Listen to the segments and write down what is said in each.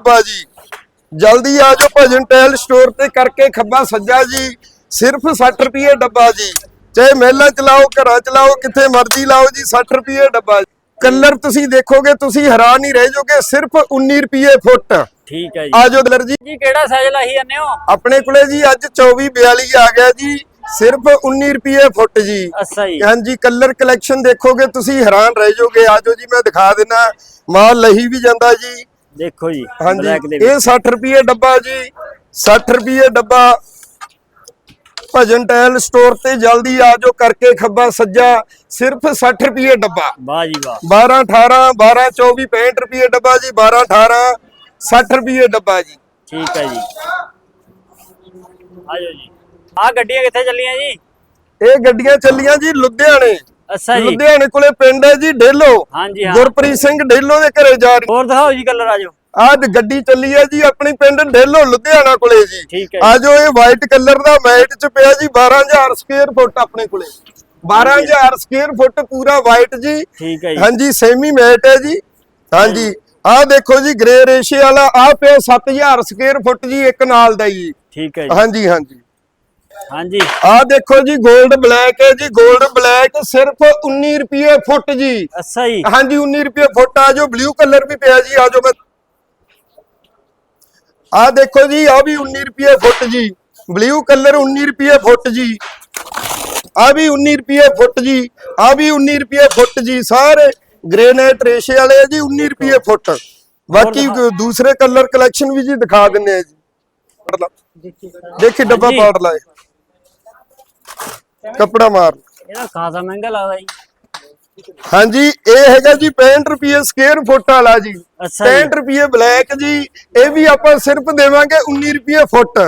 ਬਾਜੀ। ਜਲਦੀ ਆ ਜਾਓ ਭਜਨ ਟੈਲ ਸਟੋਰ ਤੇ ਕਰਕੇ ਖੱਬਾ ਸੱਜਾ ਜੀ। ਸਿਰਫ 60 ਰੁਪਏ ਡੱਬਾ ਜੀ। ਚਾਹੇ ਮਹਿਲਾਂ ਚਲਾਓ ਘਰਾਂ ਚਲਾਓ ਕਿੱਥੇ ਮਰਜ਼ੀ ਲਾਓ ਜੀ 60 ਰੁਪਏ ਡੱਬਾ ਕਲਰ ਤੁਸੀਂ ਦੇਖੋਗੇ ਤੁਸੀਂ ਹੈਰਾਨ ਹੀ ਰਹਿ ਜਾਓਗੇ ਸਿਰਫ 19 ਰੁਪਏ ਫੁੱਟ। ਠੀਕ ਹੈ ਜੀ। ਆ ਜਾਓ ਕਲਰ ਜੀ। ਜੀ ਕਿਹੜਾ ਸਾਈਜ਼ ਲਾਈ ਜਾਂਦੇ ਹੋ? ਆਪਣੇ ਕੋਲੇ ਜੀ ਅੱਜ 24 42 ਆ ਗਿਆ ਜੀ। ਸਿਰਫ 19 ਰੁਪਏ ਫੁੱਟ ਜੀ। ਅੱਛਾ ਜੀ। ਹਾਂਜੀ ਕਲਰ ਕਲੈਕਸ਼ਨ ਦੇਖੋਗੇ ਤੁਸੀਂ ਹੈਰਾਨ ਰਹਿ ਜਾਓਗੇ। ਆਜੋ ਜੀ ਮੈਂ ਦਿਖਾ ਦਿੰਨਾ ਮਾਲ ਲਹੀ ਵੀ ਜਾਂਦਾ ਜੀ। ਦੇਖੋ ਜੀ ਹਾਂਜੀ। ਬਲੈਕ ਦੇ ਇਹ 60 ਰੁਪਏ ਡੱਬਾ ਜੀ 60 ਰੁਪਏ ਡੱਬਾ। ਭਜਨ ਟੈਲ ਸਟੋਰ ਤੇ ਜਲਦੀ ਆਜੋ ਕਰਕੇ ਖੱਬਾ ਸੱਜਾ ਸਿਰਫ 60 ਰੁਪਏ ਡੱਬਾ। ਵਾਹ ਜੀ ਵਾਹ। 12 18 12 24 65 ਰੁਪਏ ਡੱਬਾ ਜੀ 12 18 60 ਰੁਪਏ ਡੱਬਾ ਜੀ। ਠੀਕ ਹੈ ਜੀ। ਆਜੋ ਜੀ। ਆ ਗੱਡੀਆਂ ਕਿੱਥੇ ਚੱਲੀਆਂ ਜੀ? ਇਹ ਗੱਡੀਆਂ ਚੱਲੀਆਂ ਜੀ ਲੁਧਿਆਣੇ। ਅੱਛਾ ਜੀ। ਲੁਧਿਆਣੇ ਕੋਲੇ ਪਿੰਡ ਹੈ ਜੀ ਢੇਲੋ ਹਾਂਜੀ ਹਾਂ। ਗੁਰਪ੍ਰੀਤ ਸਿੰਘ ਢੇਲੋ ਦੇ ਘਰੇ ਜਾ ਰਹੀ। ਹੋਰ ਦਿਖਾਓ ਜੀ ਕਲਰ ਆਜੋ ਆਹ ਗੱਡੀ ਚੱਲੀ ਹੈ ਜੀ ਆਪਣੀ ਪਿੰਡ ਢੇਲੋ ਲੁਧਿਆਣਾ ਕੋਲੇ ਜੀ। ਆਜੋ ਇਹ ਵਾਈਟ ਕਲਰ ਦਾ ਮੈਟ ਚ ਪਿਆ ਜੀ 12000 ਸਕੁਅਰ ਫੁੱਟ ਆਪਣੇ ਕੋਲੇ। 12000 ਸਕੁਅਰ ਫੁੱਟ ਪੂਰਾ ਵਾਈਟ ਜੀ। ਠੀਕ ਹੈ ਜੀ। ਹਾਂਜੀ ਸੈਮੀ ਮੈਟ ਹੈ ਜੀ। ਹਾਂਜੀ ਆਹ ਦੇਖੋ ਜੀ ਗ੍ਰੇ ਰੇਸ਼ੇ ਵਾਲਾ ਆਹ ਪਿਆ 7000 ਸਕੁਅਰ ਫੁੱਟ ਜੀ ਇੱਕ ਨਾਲ ਦਾ ਜੀ। ਠੀਕ ਹੈ ਜੀ। ਹਾਂਜੀ ਹਾਂਜੀ। ਹਾਂਜੀ। ਆਹ ਦੇਖੋ ਜੀ 골ਡ ਬਲੈਕ ਹੈ ਜੀ। 골ਡ ਬਲੈਕ ਸਿਰਫ 19 ਰੁਪਏ ਫੁੱਟ ਜੀ। ਅੱਛਾ ਜੀ। ਹਾਂਜੀ 19 ਰੁਪਏ ਫੁੱਟ ਆ ਜੋ ਬਲੂ ਕਲਰ ਵੀ ਪਿਆ ਜੀ ਆ ਜੋ ਮੈਂ। ਆ ਦੇਖੋ ਜੀ ਆ ਵੀ 19 ਰੁਪਏ ਫੁੱਟ ਜੀ। ਬਲੂ ਕਲਰ 19 ਰੁਪਏ ਫੁੱਟ ਜੀ। ਆ ਵੀ 19 ਰੁਪਏ ਫੁੱਟ ਜੀ। ਆ ਵੀ 19 ਰੁਪਏ ਫੁੱਟ ਜੀ। ਸਾਰੇ ਗ੍ਰੇਨਾਈਟ ਰੇਸ਼ੇ ਵਾਲੇ ਆ ਜੀ 19 ਰੁਪਏ ਫੁੱਟ। ਬਾਕੀ ਦੂਸਰੇ ਕਲਰ ਕਲੈਕਸ਼ਨ ਵੀ ਜੀ ਦਿਖਾ ਦਿੰਨੇ ਆ ਜੀ। ਪੜ ਲਾ ਦੇਖੀ ਡੱਬਾ ਹਾਂਜੀ। ਪਾੜ ਲਾਏ। ਕੱਪੜਾ ਮਾਰ। ਇਹਦਾ ਖਾਸਾ ਮਹਿੰਗਾ ਲੱਗਦਾ ਜੀ। ਹਾਂਜੀ ਇਹ ਹੈਗਾ ਜੀ 65 ਰੁਪਏ ਸਕੁਅਰ ਫੁੱਟ ਵਾਲਾ ਜੀ। ਅੱਛਾ ਜੀ। 65 ਰੁਪਏ ਬਲੈਕ ਜੀ ਇਹ ਵੀ ਆਪਾਂ ਸਿਰਫ ਦੇਵਾਂਗੇ 19 ਰੁਪਏ ਫੁੱਟ।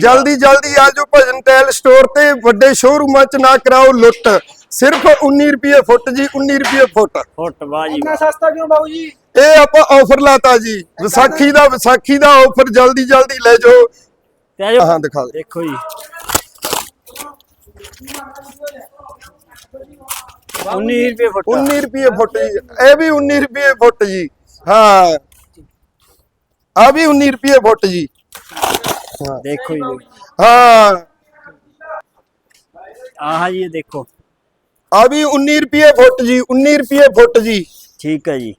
ਜਲਦੀ ਜਲਦੀ ਆ ਜਾਓ ਭਜਨ ਟੈਲ ਸਟੋਰ ਤੇ ਵੱਡੇ ਸ਼ੋਰੂਮਾਂ ਚ ਨਾ ਕਰਾਓ ਲੁੱਟ। ਸਿਰਫ 19 ਰੁਪਏ ਫੁੱਟ ਜੀ 19 ਰੁਪਏ ਫੁੱਟ। ਫੁੱਟ ਵਾਹ ਜੀ ਇੰਨਾ ਸਸਤਾ ਕਿਉਂ ਬਾਬੂ ਜੀ? ਇਹ ਆਪਾਂ ਆਫਰ ਲਾਤਾ ਜੀ। ਵਿਸਾਖੀ ਦਾ ਵਿਸਾਖੀ ਦਾ ਆਫਰ ਜਲਦੀ ਜਲਦੀ ਲੈ ਜਾਓ। ਆਜੋ ਹਾਂ ਦਿਖਾ ਦੇ ਦੇਖੋ ਜੀ। 19 ਰੁਪਏ ਫੁੱਟ 19 ਰੁਪਏ ਫੁੱਟ ਜੀ। ਇਹ ਵੀ 19 ਰੁਪਏ ਫੁੱਟ ਜੀ। ਹਾਂ। ਆ ਵੀ 19 ਰੁਪਏ ਫੁੱਟ ਜੀ। ਦੇਖੋ ਜੀ ਹਾਂ। ਆਹ ਜੀ ਇਹ ਦੇਖੋ। ਆ ਵੀ 19 ਰੁਪਏ ਫੁੱਟ ਜੀ 19 ਰੁਪਏ ਫੁੱਟ ਜੀ। ਠੀਕ ਹੈ ਜੀ।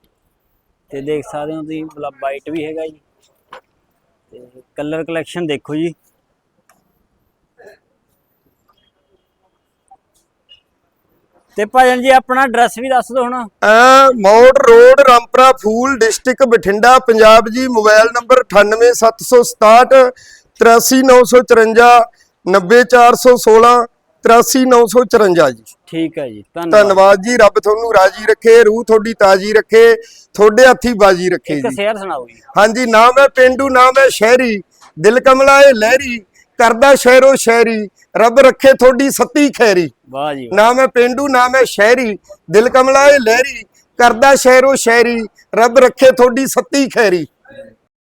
ਤੇ ਦੇਖ ਸਕਦੇ ਹੋ ਤੁਸੀਂ ਮਤਲਬ ਵਾਈਟ ਵੀ ਹੈਗਾ ਜੀ। ਤੇ ਕਲਰ ਕਲੈਕਸ਼ਨ ਦੇਖੋ ਜੀ। ਤੇ ਭਾਜਨ ਜੀ ਆਪਣਾ ਐਡਰੈਸ ਵੀ ਦੱਸ ਦਿਓ ਹੁਣ। ਆ Maur road Rampura Phul district Bathinda Punjab ji mobile number 98767 83954 90416 83954 ਜੀ। ਠੀਕ ਹੈ ਜੀ ਧੰਨਵਾਦ। ਧੰਨਵਾਦ ਜੀ ਰੱਬ ਤੁਹਾਨੂੰ ਰਾਜੀ ਰੱਖੇ ਰੂਹ ਤੁਹਾਡੀ ਤਾਜੀ ਰੱਖੇ ਤੁਹਾਡੇ ਹੱਥੀ ਬਾਜੀ ਰੱਖੇ ਇੱਕ ਜੀ। ਸ਼ੇਅਰ ਸੁਣਾਓ ਜੀ। ਹਾਂਜੀ ਨਾਮ ਹੈ ਪਿੰਡੂ ਨਾਮ ਹੈ ਸ਼ਹਿਰੀ ਦਿਲ ਕਮਲਾ ਲਹਿਰੀ ਕਰਦਾ ਸ਼ਹਿਰੋ ਸ਼ਹਿਰੀ ਰੱਬ ਰੱਖੇ ਤੁਹਾਡੀ ਸੱਤੀ ਖੈਰੀ ਵਾਹ ਜੀ। ਨਾਮ ਹੈ ਪਿੰਡੂ ਨਾਮ ਹੈ ਸ਼ਹਿਰੀ ਦਿਲ ਕਮਲਾ ਏ ਲਹਿਰੀ ਕਰਦਾ ਸ਼ਹਿਰੋ ਸ਼ਹਿਰੀ ਰੱਬ ਰੱਖੇ ਤੁਹਾਡੀ ਸੱਤੀ ਖੈਰੀ